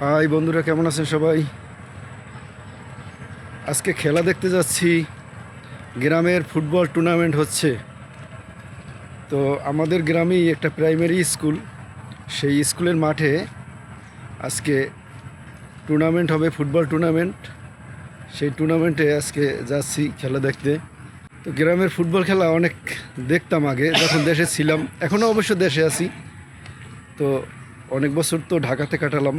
High বন্ধুরা, কেমন আছেন সবাই? আজকে খেলা দেখতে যাচ্ছি। গ্রামের ফুটবল টুর্নামেন্ট হচ্ছে। তো আমাদের গ্রামেই একটা প্রাইমারি স্কুল। সেই স্কুলের মাঠে আজকে টুর্নামেন্ট হবে, ফুটবল টুর্নামেন্ট। সেই টুর্নামেন্টে আজকে যাচ্ছি খেলা দেখতে। তো গ্রামের ফুটবল খেলা অনেক দেখতাম আগে, যখন দেশে ছিলাম। এখনও অবশ্য দেশে আছি। তো অনেক বছর তো ঢাকাতে কাটালাম।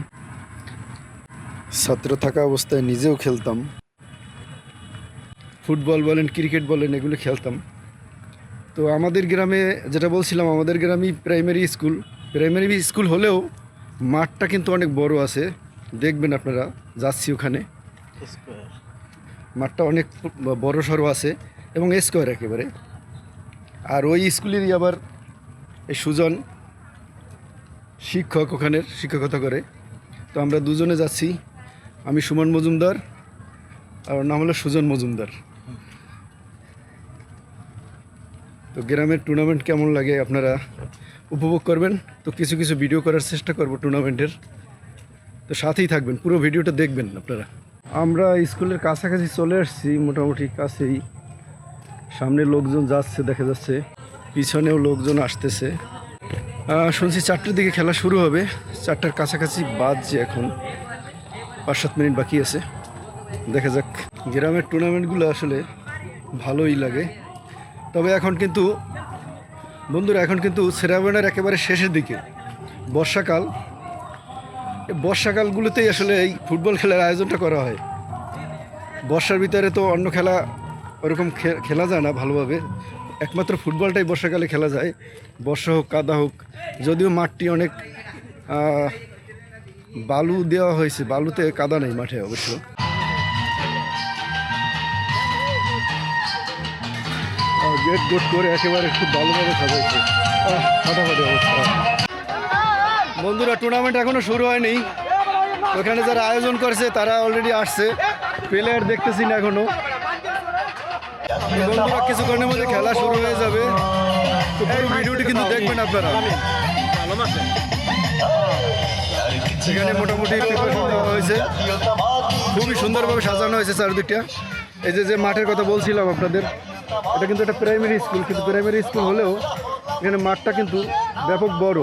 ছাত্র থাকা অবস্থায় নিজেও খেলতাম। ফুটবল বলেন ক্রিকেট বলেন এগুলো খেলতাম। তো আমাদের গ্রামে যেটা বলছিলাম আমাদের গ্রামেই প্রাইমারি স্কুল প্রাইমারি স্কুল হলেও মাঠটা কিন্তু অনেক বড় আছে। দেখবেন আপনারা যাচ্ছি ওখানে। মাঠটা অনেক বড় সড়ো আছে এবং স্কোয়ার একেবারে। আর ওই স্কুলেরই আবার এই সুজন শিক্ষক ওখানের শিক্ষকতা করে। তো আমরা দুজনে যাচ্ছি। আমি সুমন মজুমদার আর নাম হলো সুজন মজুমদার। তো গ্রামের টুর্নামেন্ট কেমন লাগে আপনারা উপভোগ করবেন? তো কিছু কিছু ভিডিও করার চেষ্টা করব টুর্নামেন্টের তো সাথেই থাকবেন, পুরো ভিডিওটা দেখবেন আপনারা। আমরা স্কুলের কাছাকাছি চলে আসছি, মোটামুটি কাছেই। সামনে লোকজন যাচ্ছে, দেখা যাচ্ছে। পিছনেও লোকজন আসতেছে। শুনছি চারটের দিকে খেলা শুরু হবে। চারটার কাছাকাছি বাজছে এখন। পাঁচ সাত মিনিট বাকি আছে। দেখা যাক, গ্রামের টুর্নামেন্টগুলো আসলে ভালোই লাগে। তবে এখন কিন্তু, বন্ধুরা, এখন কিন্তু শ্রাবণের একেবারে শেষের দিকে। বর্ষাকাল। বর্ষাকালগুলোতেই আসলে এই ফুটবল খেলার আয়োজনটা করা হয়। বর্ষার ভিতরে তো অন্য খেলা ওরকম খেলা যায় না ভালোভাবে। একমাত্র ফুটবলটাই বর্ষাকালে খেলা যায়। বর্ষা হোক, কাদা হোক, যদিও মাঠটি অনেক বালু দেওয়া হয়েছে। বালুতে কাদা নেই মাঠে অবশ্য। গেট গোট করে একেবারে খুব ভালোভাবে সাজাইছে। ফাটাফাটি অবস্থা। বন্ধুরা টুর্নামেন্ট এখনও শুরু হয়নি। ওখানে যারা আয়োজন করছে, তারা অলরেডি আসছে। প্লেয়ার দেখতেছি না এখনও। বন্ধুরা, কিছুক্ষণের মধ্যে খেলা শুরু হয়ে যাবে। ভিডিওটি কিন্তু দেখবেন আপনারা। সেখানে মোটামুটি প্রিপারেশন দেওয়া হয়েছে। খুবই সুন্দরভাবে সাজানো হয়েছে চারদিকটা। এই যে যে মাঠের কথা বলছিলাম আপনাদের, এটা কিন্তু একটা প্রাইমারি স্কুল কিন্তু প্রাইমারি স্কুল হলেও এখানে মাঠটা কিন্তু ব্যাপক বড়,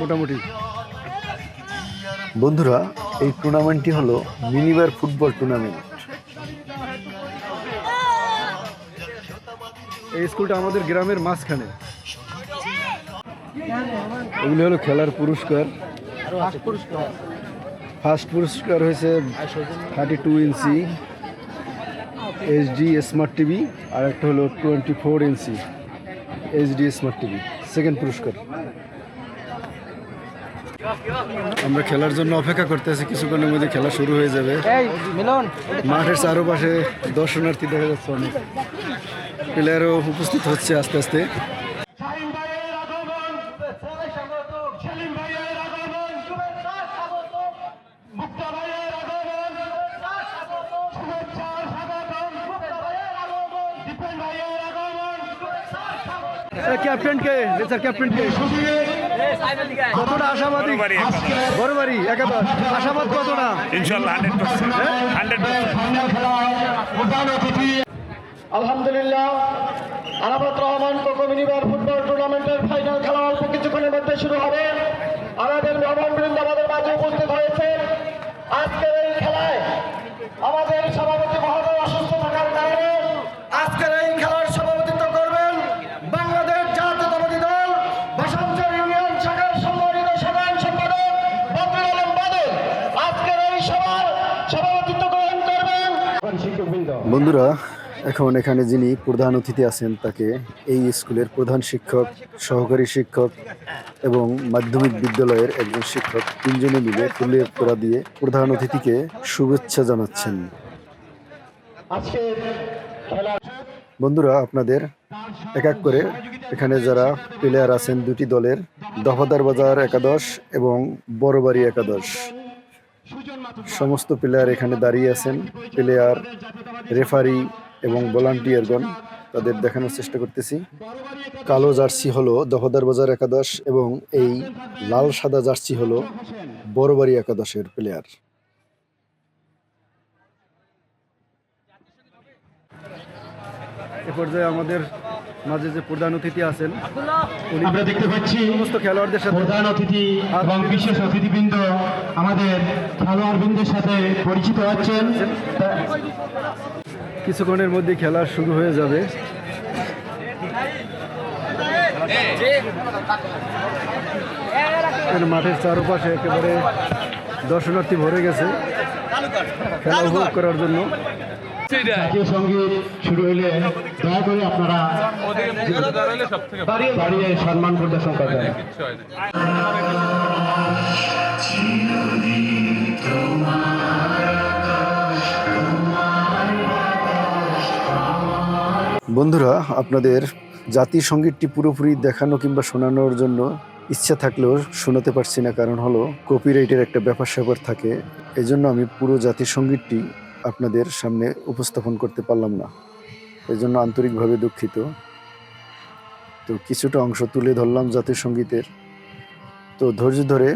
মোটামুটি। বন্ধুরা, এই টুর্নামেন্টটি হলো মিনিবার ফুটবল টুর্নামেন্ট এই স্কুলটা আমাদের গ্রামের মাঝখানে। এগুলি হলো খেলার পুরস্কার। ফার্স্ট পুরস্কার হয়েছে thirty two inch HD smart TV আর একটা হলো twenty four inch HD smart TV second পুরস্কার। আমরা খেলার জন্য অপেক্ষা করতে আছি কিছুক্ষণের মধ্যে খেলা শুরু হয়ে যাবে। মাঠের চারপাশে দর্শনার্থী দেখা যাচ্ছে অনেক। প্লেয়ারও উপস্থিত হচ্ছে আস্তে আস্তে। ক্যাপ্টেন কে? স্যার ক্যাপ্টেন কে? কতটা আশাবাদী? বড় বাড়ি একাদশ আশাবাদ কতটা? ইনশাল্লাহ অতিথি আলহামদুলিল্লাহ আরাফাত রহমান কোকো মিনিবার ফুটবল টুর্নামেন্টের ফাইনাল খেলা অল্প কিছুক্ষণের মধ্যে শুরু হবে। আমাদের মেহমান বৃন্দ আমাদের মাঝে উপস্থিত হয়েছে। আজকের এই খেলায় আমাদের সভাপতি মহোদয় অসুস্থ থাকার কারণে আজকের এই খেলার সভাপতিত্ব করবেন বাংলাদেশ জাতীয়তাবাদী দল ভাষাঞ্চল ইউনিয়ন শাখার সম্মানিত সাধারণ সম্পাদক বদরুল আলম বাদল আজকের এই সভার সভাপতিত্ব গ্রহণ করবেন শিক্ষকবৃন্দ বন্ধুরা এখন এখানে যিনি প্রধান অতিথি আছেন তাকে এই স্কুলের প্রধান শিক্ষক সহকারী শিক্ষক এবং মাধ্যমিক বিদ্যালয়ের একজন শিক্ষক তিনজনে মিলে ফুলের তোড়া দিয়ে প্রধান অতিথিকে শুভেচ্ছা জানাচ্ছেন। বন্ধুরা আপনাদের এক এক করে এখানে যারা প্লেয়ার আছেন দুটি দলের দফাদার বাজার একাদশ এবং বড়বাড়ি একাদশ। সমস্ত প্লেয়ার এখানে দাঁড়িয়ে আছেন। প্লেয়ার রেফারি এবং ভলান্টিয়ারগণ তাদের দেখানোর চেষ্টা করতেছি। কালো জার্সি হলো দফাদার বাজার একাদশ এবং এই লাল সাদা জার্সি হলো বড়বাড়ি একাদশের প্লেয়ার এ পর্যায়ে আমাদের মাঝে যে প্রধান অতিথি আছেন আমরা দেখতে পাচ্ছি সমস্ত খেলোয়াড়দের সাথে প্রধান অতিথি এবং বিশেষ অতিথিবৃন্দ আমাদের খেলোয়াড়বৃন্দের সাথে পরিচিত হচ্ছেন কিছুক্ষণের মধ্যে খেলা শুরু হয়ে যাবে। মাঠের চারপাশে একেবারে দর্শনার্থী ভরে গেছে। খেলা উপভোগ করার জন্য। জাতীয় সংগীত শুরু হইলে দয়া করে আপনারা দাঁড়িয়ে সম্মান প্রদর্শন করবেন বন্ধুরা আপনাদের জাতীয় সঙ্গীতটি পুরোপুরি দেখানো কিংবা শোনানোর জন্য ইচ্ছা থাকলেও শোনাতে পারছি না কারণ হলো কপিরাইটের একটা ব্যাপার স্যাপার থাকে। এজন্য আমি পুরো জাতীয় সঙ্গীতটি আপনাদের সামনে উপস্থাপন করতে পারলাম না। এজন্য আন্তরিকভাবে দুঃখিত। তো কিছুটা অংশ তুলে ধরলাম জাতীয় সঙ্গীতের। তো ধৈর্য ধরে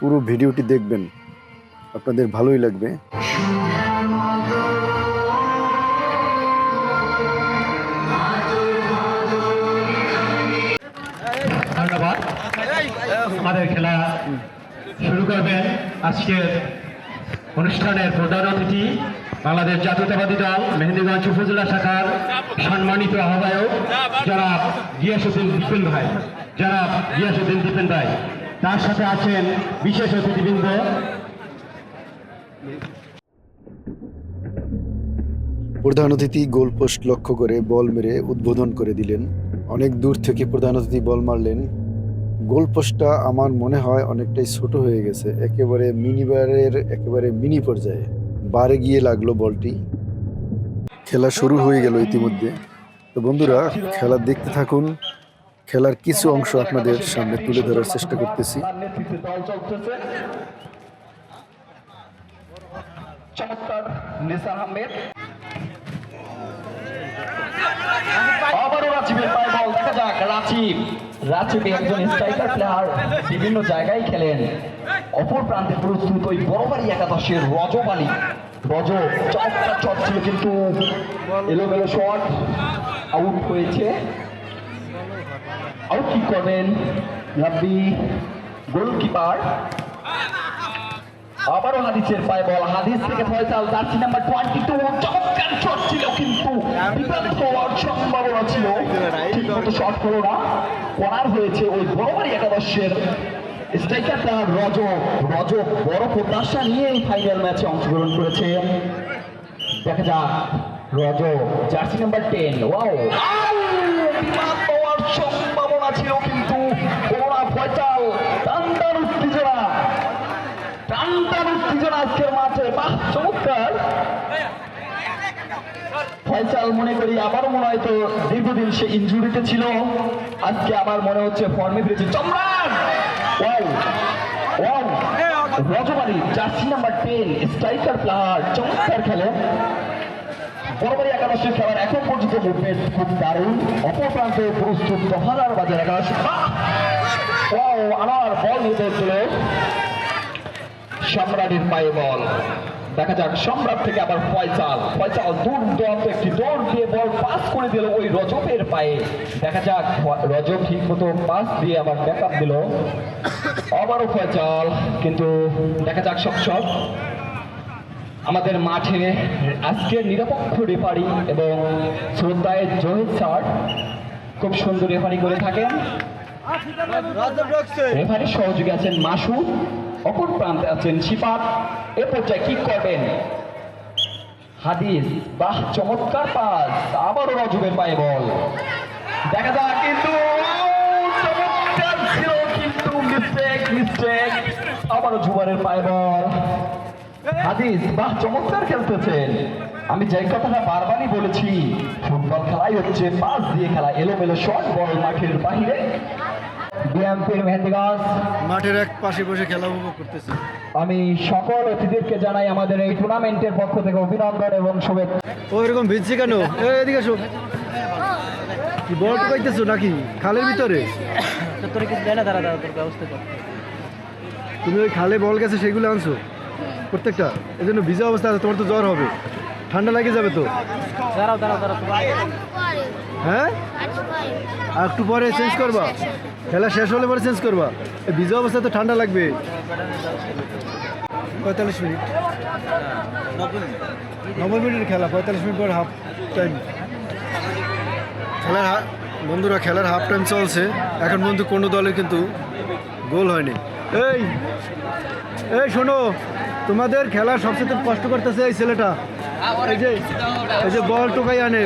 পুরো ভিডিওটি দেখবেন। আপনাদের ভালোই লাগবে। আমাদের খেলা শুরু করবেন। আজকের অনুষ্ঠানের প্রধান অতিথি বাংলাদেশ জাতীয়তাবাদী দল, মেহেন্দিগঞ্জ উপজেলা শাখার সম্মানিত আহ্বায়ক যারা গিয়াসুদ্দিন দীপেন ভাই। যারা গিয়াসুদ্দিন দীপেন ভাই, তার সাথে আছেন বিশেষ অতিথিবৃন্দ। প্রধান অতিথি গোলপোস্ট লক্ষ্য করে বল মেরে উদ্বোধন করে দিলেন। অনেক দূর থেকে প্রধান অতিথি বল মারলেন গোল পোস্টটা আমার মনে হয় অনেকটাই ছোট হয়ে গেছে, একেবারে মিনি বারের একেবারে মিনি পর্যায়ে। বারে গিয়ে লাগল বলটি। খেলা শুরু হয়ে গেল ইতিমধ্যে। তো বন্ধুরা, খেলা দেখতে থাকুন। খেলার কিছু অংশ আপনাদের সামনে তুলে ধরার চেষ্টা করতেছি। চমৎকার আহমেদ। রাজীব একজন স্ট্রাইকার প্লেয়ার বিভিন্ন জায়গায় খেলেন। অপর প্রান্তে প্রস্তুত ওই বড়বাড়ি একাদশের রজব আলী রজ চমৎকার চট ছিল, কিন্তু এলোমেলো শট আউট হয়েছে। আউট কি করবেন? রাব্বি গোলকিপার আবারও হাদিসের পায়ে বল। হাদিস থেকে Faisal, jersey number twenty two চমৎকার শট ছিল কিন্তু সম্ভাবনা ছিল। ঠিক মতো শট হলো না। করার হয়েছে ওই বড়বাড়ি একাদশের স্ট্রাইকার প্লেয়ার রজ রজ বড় প্রত্যাশা নিয়ে এই ফাইনাল ম্যাচে অংশগ্রহণ করেছে। দেখা যাক রজ জার্সি নাম্বার টেন ওয়াও বিমান হওয়ার সম্ভাবনা ছিল কিন্তু করোনা ফয়সাল টান্ডার উত্তেজনা টান্ডার উত্তেজনা আজকের মাঠে বাহ চমৎকার ফয়সাল মনে করি আবারও মনে হয় তো দীর্ঘদিন সে ইঞ্জুরিতে ছিল। আজকে আমার মনে হচ্ছে ফর্মে ফিরেছে। চমরান! Wow wow রজবাড়ি, jersey number ten striker player চমৎকার খেলে। বড়বাড়ি একাদশের খেলার এখন পর্যন্ত মুভমেন্ট খুব দারুণ। অপর প্রান্তে প্রস্তুত দহারার বাজার একাদশ। ওয়াও আনার বল নিতে ছিল সম্রাটের পায়ে বল দেখা যাক সম্রাট থেকে আবার ফয়সাল। ফয়সাল দূর দূরান্ত একটি দৌড় দিয়ে বল পাস করে দিল ওই রজবের পায়ে। দেখা যাক রজব ঠিক মতো পাস দিয়ে আবার ব্যাকআপ দিল। আবারও ফয়সাল কিন্তু দেখা যাক সব সব। আমাদের মাঠে আজকের নিরপেক্ষ রেফারি এবং শ্রদ্ধায় জহির স্যার খুব সুন্দর রেফারি করে থাকেন। রেফারির সহযোগী আছেন মাসুদ। অপর প্রান্তে আছেন শিপাত। এ পর্যায়ে কি করবেন? হাদিস, বাহ, চমৎকার পাস আবারও রজবের পায়ে বল। দেখা যাক, কিন্তু, চমৎকার ছিল, কিন্তু মিস্টেক মিস্টেক আবারও জুবারের পায়ে বল। হাদিস, বাহ, চমৎকার খেলতেছেন। আমি যে কথাটা বারবারই বলেছি, ফুটবল খেলাই হচ্ছে পাস দিয়ে খেলা, এলোমেলো শট, বল মাঠের বাহিরে। বিএমপির মেহেন্দিগঞ্জ। মাঠের এক পাশে বসে খেলা উপভোগ করতেছি। আমি সকল অতিথিদেরকে জানাই আমাদের এই টুর্নামেন্টের পক্ষ থেকে অভিনন্দন এবং শুভেচ্ছা। ও এরকম ভিজছে কেন? এ, এদিকে আসো। কি বল টুকাইতেছো নাকি? খালের ভিতরে? তোর কিছু দেয় না তারা তারা তোর ব্যবস্থা কর তুমি ওই খালে বল গেছে সেগুলো আনছো? প্রত্যেকটা? এই জন্য ভিজা অবস্থা আছে তোমার তো জ্বর হবে। ঠান্ডা লাগে যাবে তো? হ্যাঁ? আর একটু পরে চেঞ্জ করবা? খেলা শেষ হলে পরে চেঞ্জ করবা। ভিজা অবস্থা তো ঠান্ডা লাগবে। পঁয়তাল্লিশ মিনিট। নব্বই মিনিটের খেলা, পঁয়তাল্লিশ মিনিট পর হাফ টাইম খেলার বন্ধুরা, খেলার হাফ টাইম চলছে। এখন পর্যন্ত কোনো দলের কিন্তু গোল হয়নি। এই এই শোনো, তোমাদের খেলার সবচেয়ে কষ্ট করতেছে এই ছেলেটা। এই যে এই যে বল টোকাই আনে।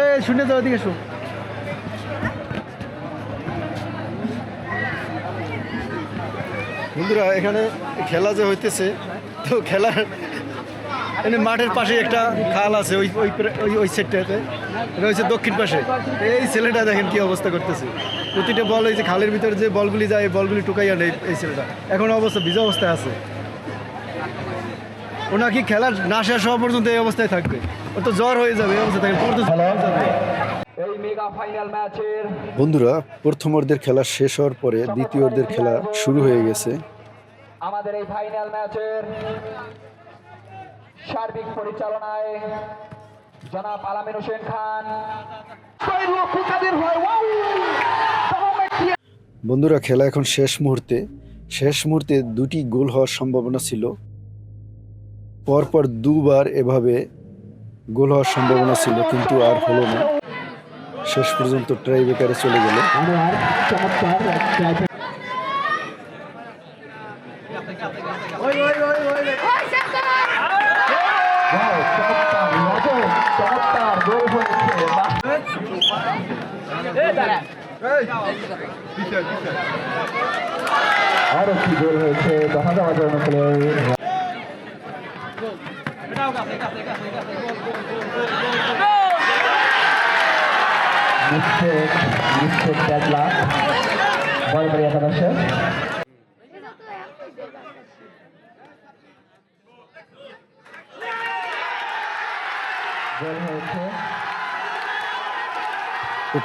এই, শুনে যাও, এদিকে শো বন্ধুরা এখানে খেলা যে হইতেছে তো খেলার এখানে মাঠের পাশে একটা খাল আছে ওই ওই ওই এটা হচ্ছে দক্ষিণ পাশে। এই ছেলেটা দেখেন কি অবস্থা করতেছে। প্রতিটা বল ওই যে খালের ভিতরে যে বলগুলি যায় এই বলগুলি টুকাই আনে এই- ছেলেটা। এখন অবস্থা ভিজা অবস্থায় আছে। ও নাকি খেলার না শেষ হওয়া পর্যন্ত এই অবস্থায় থাকবে। ও তো জ্বর হয়ে যাবে এই অবস্থা থাকে এই মেগা ফাইনাল ম্যাচের বন্ধুরা প্রথমার্ধের খেলা শেষ হওয়ার পরে দ্বিতীয়ার্ধের খেলা শুরু হয়ে গেছে। আমাদের এই ফাইনাল ম্যাচের সার্বিক পরিচালনায় জনাব আলামিন হোসেন খান। বন্ধুরা খেলা এখন শেষ মুহূর্তে। শেষ মুহূর্তে দুটি গোল হওয়ার সম্ভাবনা ছিল। পরপর দুবার এভাবে গোল হওয়ার সম্ভাবনা ছিল কিন্তু আর হলো না। শেষ পর্যন্ত ট্রাই বেকারে চলে গেল। আরও কি গোল হয়েছে দেখা যাওয়ার জন্য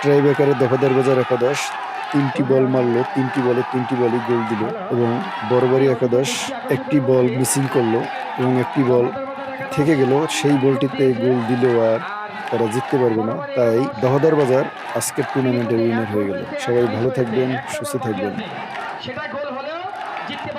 ট্রাই বেকারে দফাদার বাজার একাদশ, তিনটি বল মারলো, তিনটি বলে তিনটি বলই গোল দিল এবং বড়বাড়ি একাদশ একটি বল মিসিং করল এবং একটি বল থেকে গেল। সেই বলটিতে গোল দিলেও আর তারা জিততে পারবে না। তাই দহদার বাজার আজকের টুর্নামেন্টের উইনার হয়ে গেল। সবাই ভালো থাকবেন, সুস্থ থাকবেন। সেটা গোল হলেও জিততে